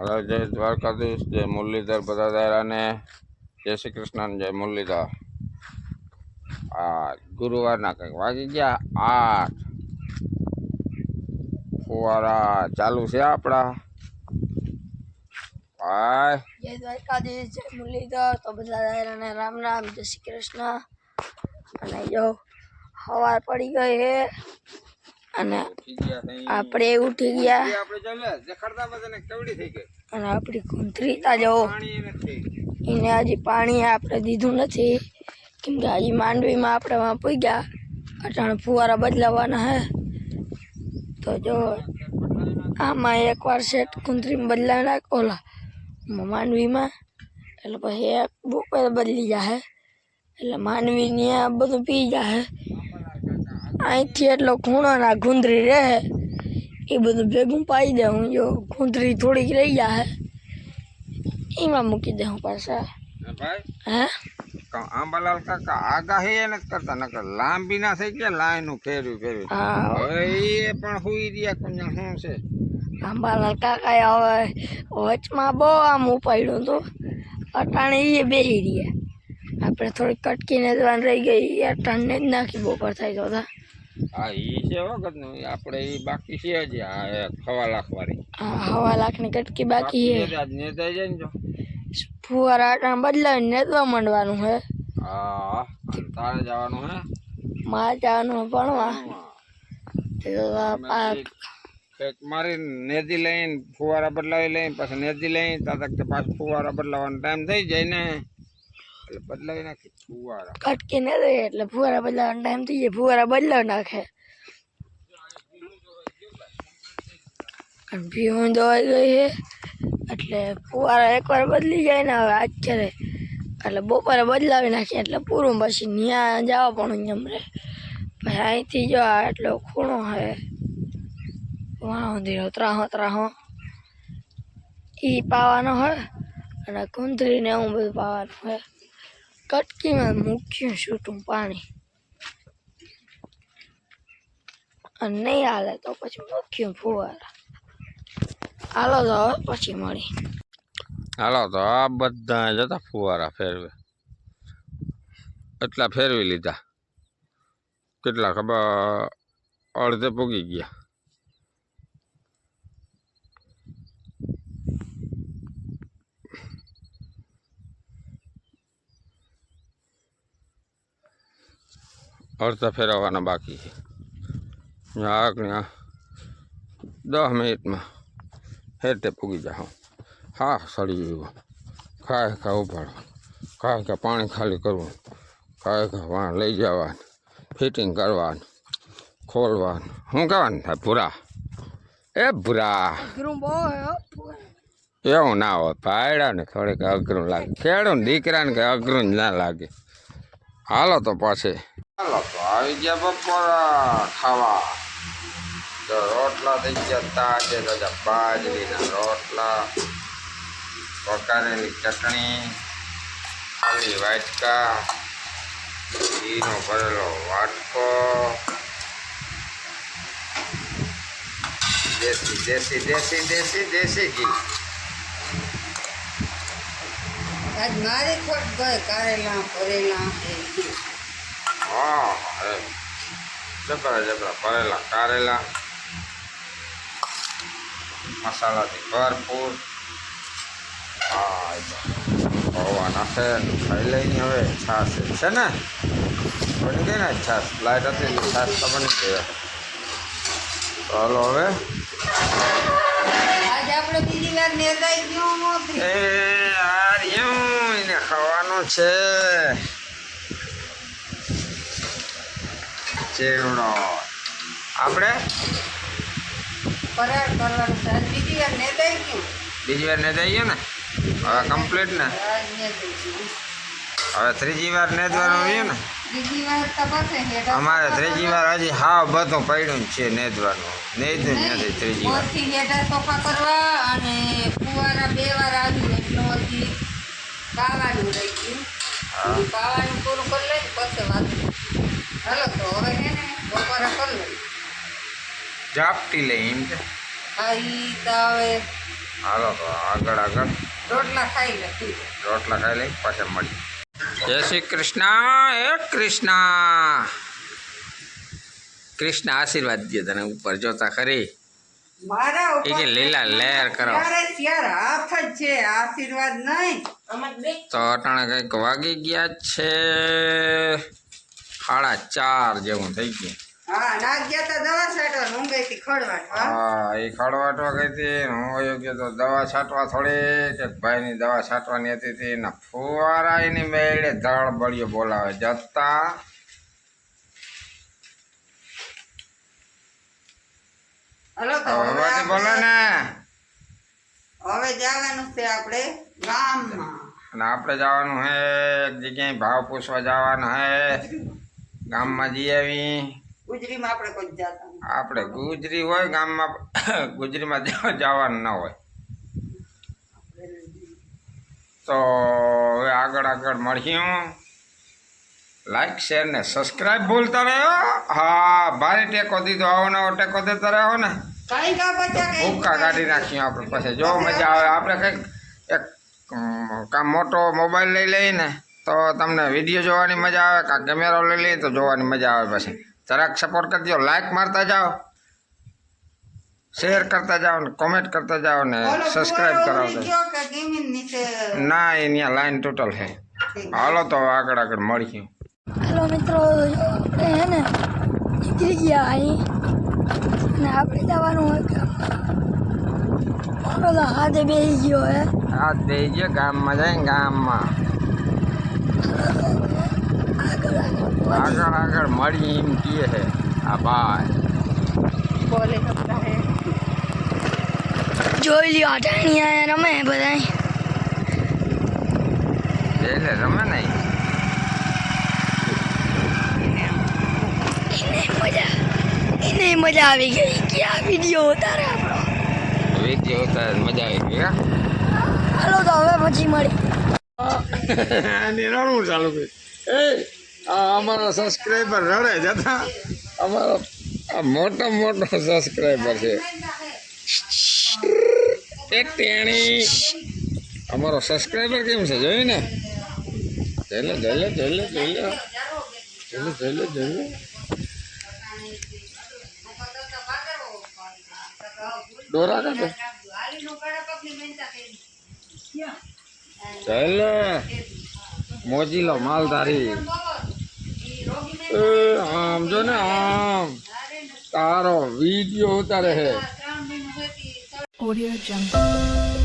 Hello જય દ્વારકાધીશ, જય મુરલીધર બધા દાયરાને જય શ્રી કૃષ્ણ જય મુરલીધર. આ ગુરુવારના કંઈક વાગી ગયા, આઠ. ફુવારા ચાલુ છે આપણા. ભાઈ જય દ્વારકાધીશ, જય મુરલીધર, તો બધા દાયરાને રામ રામ, જય શ્રી કૃષ્ણ. અને જો હવાર પડી ગઈ છે. અને આપણે ઉઠી ગયા. આપણે ચાલે દેખાડતા બધાને કેવડી થઈ ગઈ. અને આપણી કુંતરીતા જો. પાણી નથી. એને હજી પાણી આપણે દીધું નથી. કેમ કે હજી માંડવીમાં આપણે વાં પૂગ્યા. અટાણે ફુવારા બદલાવાના હે. તો જો આમાં એકવાર સેટ કુંતરીમાં બદલાવી નાખ ઓલા માંડવીમાં. એટલે પછી એક બપોરે બદલી જાય એટલે માંડવીને આ બધું પી જાય અહીંથી એટલો ખૂણો ના ગુંદરી રહે. એ બધું ભેગું પાઈ દે હું. જો ગુંદરી થોડીક રહી જાય એમાં મૂકી દે હું પાછા. ને હે? કા- આંબાલાલ કાકા આગાહી એ નથી કરતા નકર લાંબી ના થઈ ગયા લાઈનું ફેરવી હા. હવે એ પણ હુઈ રહ્યા કોને શું છે? આંબાલાલ કાકાએ હવે વચમાં બહુ આમ ઉપાડ્યું હતું. અટાણે એ બેસી રહ્યા. આપણે થોડીક કટકીને જવાનું રહી ગઈ. અટાણને જ નાખી બપોર થાય તો હતા હા ઈ છે વખતનું આપણે ઈ બાકી છે જ આ હવા લાખ વાળી આ હવા લાખની કટકી બાકી છે. નેતા નેતાઈ જાય ને જો. ફુવારા અટાણ બદલાવીને નેતવા માંડવાનું હે હા તારે જવાનું હે? મારે જવાનું ભણવા. મારી નેદી લઈને ફુવારા બદલાવી લઈને પછી નેદી લઈને ત્યાં તક તે પાછું ફુવારા બદલાવાનો ટાઈમ થઈ જાય ને. એટલે બદલાવી નાખી, ફુવારા. કટકી ને રહે એટલે ફુવારા બદલાવાનો ટાઈમ થઈ જાય, ફુવારા બદલાવી નાખે. અને ભીહું દવાઈ ગઈ છે એટલે ફુવારા એકવાર બદલી જાય ને હવે અત્યારે. એટલે બપોરે બદલાવી નાખીએ, એટલે પૂરું પછી ત્યાં જવા પણ એમ રે પછી અહીંથી જો આ એટલો ખૂણો છે વાહ સુધી ત્રાહો ત્રાહો. એ પાવાનો હોય અને કુંતરીને એવું બધું પાવાનું હોય કટકીમાં મૂક્યું છૂટું પાણી. અને નહીં હાલે તો પછી મૂક્યું ફુવારા. હાલો તો પછી મળી. હાલો તો આ બધા જતા ફુવારા ફેરવે. એટલા ફેરવી લીધા. કેટલા ખબર અડધે પૂગી ગયા. અડધા ફેરવવાના બાકી છે. આગ ને આ દસ મિનિટમાં હેઠે પૂગી જાઓ હા સડી ગયું. ખાય ખા ઉપાડો ખાય ખા પાણી ખાલી કરવું ખાય ખા વાં લઈ જવાનું. ફિટિંગ કરવાનું. ખોલવાનું. શું કહેવાનું થાય? ભૂરા. એ ભૂરા. એવું ના હોય. પાયડા ને થોડીક અઘરું લાગે. ખેડૂત દીકરાને કે અઘરું જ ના લાગે. હાલો તો પછી. હાલો તો આવી ગયા બપોરા ખાવા તો રોટલા થઈ ગયા તાજે તાજા બાજરીના રોટલા વઘારેલી ચટણી ખાલી વાટકા ઘીનો ભરેલો વાટકો દેશી દેશી દેશી દેશી દેશી ઘી આજ મારે ખોટ ગઈ કારેલા ભરેલા હા એ જબરા જબરા ભરેલા કારેલા મસાલાથી ભરપૂર હા એ તો પૌવા નાખે ને ખાઈ લઈને હવે છાશ છે ને બની ગઈ ને છાશ લાઈટ હતી એટલે છાશ તો બની ગઈ હવે. તો હાલો હવે આજ આપણે બીજી વાર નેતાઈ ગયો નહોતી એ આ રહ્યું એને ખાવાનું છે ચેવડો આપણે? બીજી વાર ગયું. ને દઈએ ને? હવે કમ્પ્લીટ ને? હવે ત્રીજી વાર રહ્યું ને? બીજી વાર તો અમારે ત્રીજી વાર હજી હા બધું પડ્યું છે નેદવાનું. નેદું જ નથી ત્રીજી વાર. સોફા કરવા અને ફુવારા બે વાર આવ્યું એટલે હજી રહી ગયું. પાવાનું પૂરું કરી લઈ પછી વાત હાલો તો હવે છે ને બપોરે કરી લઈ ઝાપટી લઈ એમ કે. આ ઈ તો હવે હાલો તો આગળ આગળ. રોટલા ખાઈ લે રોટલા ખાઈ લઈ પાછા મળી જય શ્રી કૃષ્ણ હે કૃષ્ણ. કૃષ્ણ આશીર્વાદ દે તને ઉપર જોતા ખરી? મારા લીલા લહેર કરો. ત્યારે ત્યારે હાથ જ છે આશીર્વાદ નહીં. તો અટાણે કંઈક વાગી ગયા છે. સાડા ચાર જેવું થઈ ગયું. હા તા એ ખડવાટવા ગઈ હતી હું યોગ્ય તો દવા છાંટવા થોડી કે ભાઈની દવા છાંટવાની હતી તે ને ફુવારા એની મેળે ધળ બળિયો બોલાવે. જતા તો બોલો ને. હવે જવાનું છે આપણે ગામમાં. અને આપણે જવાનું હે એક જગ્યાએ ભાવ પૂછવા જવાનું હે. ગામમાં જઈ આવી. ગુજરીમાં આપણે કોઈ જતા આપણે ગુજરી હોય ગામમાં ગુજરીમાં જવાનું ના હોય. તો હવે આગળ આગળ મળ્યું લાઈક શેર ને સબસ્ક્રાઈબ ભૂલતા રહ્યો હા. ભારે ટેકો દીધો આવો નવો ટેકો દેતા રહ્યો ને. કઈ કા બચ્ચા કઈ ભૂક્કા કાઢી નાખ્યું આપણે પછી. જો મજા આવે આપણે કંઈક એક મોટો મોબાઈલ લઈ લઈને તો તમને વીડિયો જોવાની મજા આવે કાં કેમેરો લઈ લઈએ તો જોવાની મજા આવે પછી. જરાક સપોર્ટ કરજો લાઈક મારતા જાઓ. શેર કરતા જાઓ ને કોમેન્ટ કરતા જાઓ ને સબસ્ક્રાઈબ ફુવારો ઉડી કરાવતા ગયો કે ગેમિંગ નીચે ના એ ત્યાં લાઈન ટોટલ છે. હાલો તો આગળ આગળ મળીશું હેલો મિત્રો આપણે હે ને નીકળી ગયા અહીં. અને આપણે જવાનું હોય ગામમાં. હાથે બેસી ગયો હે. આ ગયો ગામમાં જાય ગામમાં. આગળ આગળ મળી એમ કીએ હે આ ભાઈ બોલે જોઈ લ્યો અટાણી રમે બધા એટલે રમે નહીં એને મજા એને મજા આવી ગઈ. ક્યાં વીડિયો ઉતારે આપણો? વીડિયો ઉતારે મજા આવી ગઈ હા. હાલો તો હવે પછી મળી. નિરાણું ચાલુ કર્યું. એ આ અમારો સબસ્ક્રાઈબર રડે જતા અમારો આ મોટો મોટો સબસ્ક્રાઈબર છે. એ તેણી. અમારો સબસ્ક્રાઈબર કેમ છે, જોયું ને? જોઈ લે જોઈ લે જોઈ લે જોઈ લે જોઈ લે જોઈ લે જોઈ જોઈ લે માલધારી. એ આમ જો ને આમ તારો વીડિયો ઉતારે હે Audio Jungle.